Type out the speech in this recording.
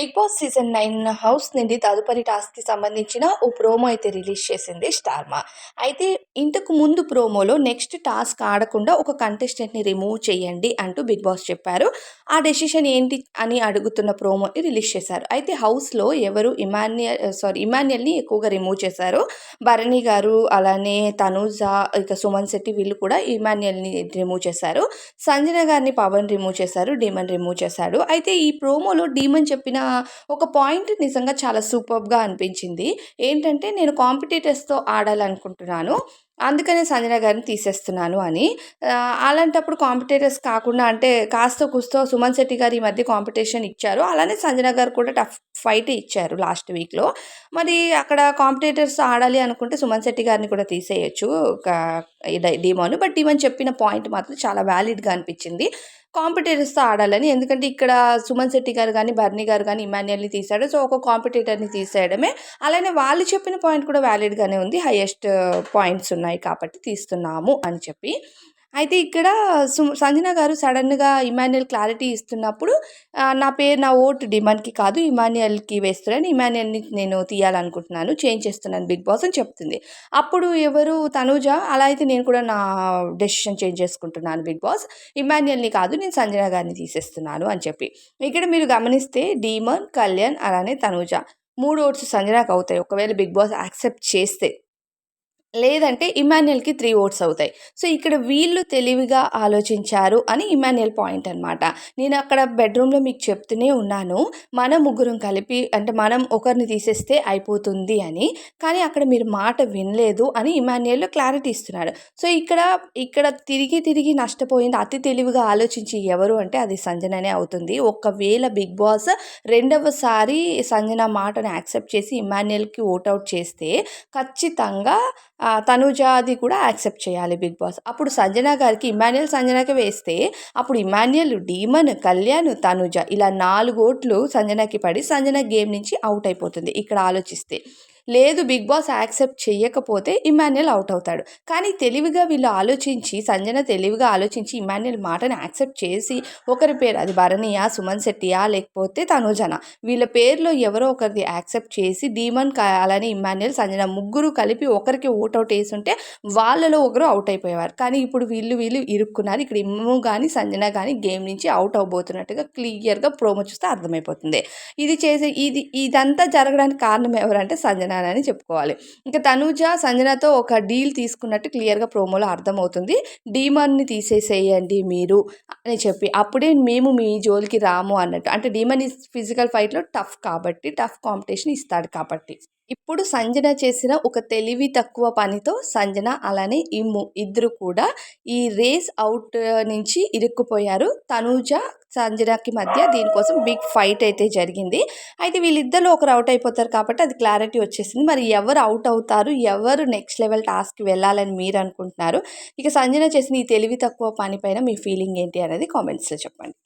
Bigg Boss season nine house నుండి తదుపరి టాస్క్కి సంబంధించిన ఓ ప్రోమో అయితే రిలీజ్ చేసింది స్టార్మా. అయితే ఇంతకు ముందు ప్రోమోలో నెక్స్ట్ టాస్క్ ఆడకుండా ఒక కంటెస్టెంట్ని రిమూవ్ చేయండి అంటూ బిగ్ బాస్ చెప్పారు. ఆ డెసిషన్ ఏంటి అని అడుగుతున్న ప్రోమోని రిలీజ్ చేశారు. అయితే హౌస్లో ఎవరు ఇమాన్యుయల్ సారీ ఇమాన్యుయల్ని ఎక్కువగా రిమూవ్ చేశారు. భరణి గారు అలానే తనూజ ఇక సుమన్ శెట్టి వీళ్ళు కూడా ఇమాన్యుయల్ని రిమూవ్ చేశారు. సంజన గారిని పవన్ రిమూవ్ చేశారు డీమన్ రిమూవ్ చేశాడు. అయితే ఈ ప్రోమోలో డీమన్ చెప్పిన ఒక పాయింట్ నిజంగా చాలా సూపర్గా అనిపించింది. ఏంటంటే నేను కాంపిటీటర్స్తో ఆడాలనుకుంటున్నాను. అందుకనే సంజన గారిని తీసేస్తున్నాను అని. అలాంటప్పుడు కాంపిటేటర్స్ కాకుండా అంటే కాస్త కుస్తో సుమన్ శెట్టి గారు ఈ మధ్య కాంపిటీషన్ ఇచ్చారు. అలానే సంజన గారు కూడా టఫ్ ఫైట్ ఇచ్చారు లాస్ట్ వీక్లో. మరి అక్కడ కాంపిటేటర్స్ ఆడాలి అనుకుంటే సుమన్ శెట్టి గారిని కూడా తీసేయచ్చు. డీమోన్ బట్ డీమన్ చెప్పిన పాయింట్ మాత్రం చాలా వ్యాలిడ్గా అనిపించింది. కాంపిటేటర్స్తో ఆడాలని ఎందుకంటే ఇక్కడ సుమన్ శెట్టి గారు కానీ బర్నీ గారు కానీ ఇమాన్యుయల్ని తీశాడు. సో ఒక కాంపిటేటర్ని తీసేయడమే. అలానే వాళ్ళు చెప్పిన పాయింట్ కూడా వ్యాలిడ్గానే ఉంది. హయ్యెస్ట్ పాయింట్స్ ఉన్నాయి కాబట్టి తీస్తున్నాము అని చెప్పి. అయితే ఇక్కడ సు సంజన గారు సడన్గా ఇమాన్యుయల్ క్లారిటీ ఇస్తున్నప్పుడు నా పేరు నా ఓటు డిమాండ్కి కాదు ఇమాన్యుయల్కి వేస్తున్నాను ఇమాన్యుయల్ని నేను తీయాలనుకుంటున్నాను చేంజ్ చేస్తున్నాను బిగ్ బాస్ అని చెప్తుంది. అప్పుడు ఎవరు? తనూజ. అలా అయితే నేను కూడా నా డెసిషన్ చేంజ్ చేసుకుంటున్నాను బిగ్ బాస్. ఇమాన్యుయల్ని కాదు నేను సంజన గారిని తీసేస్తున్నాను అని చెప్పి. ఇక్కడ మీరు గమనిస్తే డీమన్ కళ్యాణ్ అలానే తనూజ. మూడు ఓట్స్ సంజనకు అవుతాయి. ఒకవేళ బిగ్ బాస్ యాక్సెప్ట్ చేస్తే. లేదంటే ఇమాన్యుయల్కి త్రీ ఓట్స్ అవుతాయి. సో ఇక్కడ వీళ్ళు తెలివిగా ఆలోచించారు అని ఇమాన్యుయల్ పాయింట్ అనమాట నేను అక్కడ బెడ్రూమ్లో మీకు చెప్తూనే ఉన్నాను. మన ముగ్గురం కలిపి అంటే మనం ఒకరిని తీసేస్తే అయిపోతుంది అని. కానీ అక్కడ మీరు మాట వినలేదు అని ఇమాన్యుయల్ క్లారిటీ ఇస్తున్నాడు. సో ఇక్కడ ఇక్కడ తిరిగి తిరిగి నష్టపోయింది అతి తెలివిగా ఆలోచించి ఎవరు అంటే అది సంజననే అవుతుంది. ఒకవేళ బిగ్ బాస్ రెండవసారి సంజన మాటను యాక్సెప్ట్ చేసి ఇమాన్యుయల్కి ఓట్అవుట్ చేస్తే ఖచ్చితంగా ఆ, తనుజాది కూడా యాక్సెప్ట్ చేయాలి బిగ్ బాస్. అప్పుడు సంజన గారికి ఇమాన్యుయల్ సంజనకి వేస్తే అప్పుడు ఇమాన్యుయల్ డీమన్ కళ్యాణ్ తనుజ ఇలా నాలుగు ఓట్లు సంజనకి పడి సంజన గేమ్ నుంచి అవుట్ అయిపోతుంది. ఇక్కడ ఆలోచిస్తే. లేదు బిగ్ బాస్ యాక్సెప్ట్ చేయకపోతే ఇమాన్యుయల్ అవుట్ అవుతాడు. కానీ తెలివిగా వీళ్ళు ఆలోచించి సంజన తెలివిగా ఆలోచించి ఇమాన్యుయల్ మాటని యాక్సెప్ట్ చేసి ఒకరి పేరు అది భరణియా సుమన్ శెట్టియా లేకపోతే తనుజన. వీళ్ళ పేర్లో ఎవరో ఒకరిది యాక్సెప్ట్ చేసి డీమన్ కాయాలని ఇమాన్యుల్ ఇమాన్యుయల్ సంజన ముగ్గురు కలిపి ఒకరికి ఓటౌట్ వేసుంటే ఉంటే వాళ్ళలో ఒకరు అవుట్ అయిపోయేవారు. కానీ ఇప్పుడు వీళ్ళు వీళ్ళు ఇరుక్కున్నారు. ఇక్కడ ఇమ్ము కానీ సంజన కానీ గేమ్ నుంచి అవుట్ అవబోతున్నట్టుగా క్లియర్గా ప్రోమో చూస్తే అర్థమైపోతుంది. ఇది చేసే ఇది ఇదంతా జరగడానికి కారణం ఎవరంటే సంజన. అని చెప్పుకోవాలి. ఇంకా తనూజ సంజనతో ఒక డీల్ తీసుకున్నట్టు క్లియర్గా ప్రోమోలో అర్థమవుతుంది. డీమన్ని తీసేసేయండి మీరు అని చెప్పి. అప్పుడే మేము మీ జోలికి రాము అన్నట్టు. అంటే డీమన్ ఇస్ ఫిజికల్ ఫైట్లో టఫ్ కాబట్టి టఫ్ కాంపిటీషన్ ఇస్తాడు కాబట్టి. ఇప్పుడు సంజన చేసిన ఒక తెలివి తక్కువ పనితో సంజన అలానే ఇమ్ము ఇద్దరు కూడా ఈ రేస్ అవుట్ నుంచి ఇరుక్కుపోయారు. తనూజ సంజనకి మధ్య దీనికోసం బిగ్ ఫైట్ అయితే జరిగింది. అయితే వీళ్ళిద్దరు ఒకరు అవుట్ అయిపోతారు కాబట్టి అది క్లారిటీ వచ్చేసింది. మరి ఎవరు అవుట్ అవుతారు? ఎవరు నెక్స్ట్ లెవెల్ టాస్క్కి వెళ్ళాలని మీరు అనుకుంటున్నారు? ఇక సంజన చేసిన ఈ తెలివి తక్కువ పని పైన మీ ఫీలింగ్ ఏంటి అనేది కామెంట్స్లో చెప్పండి.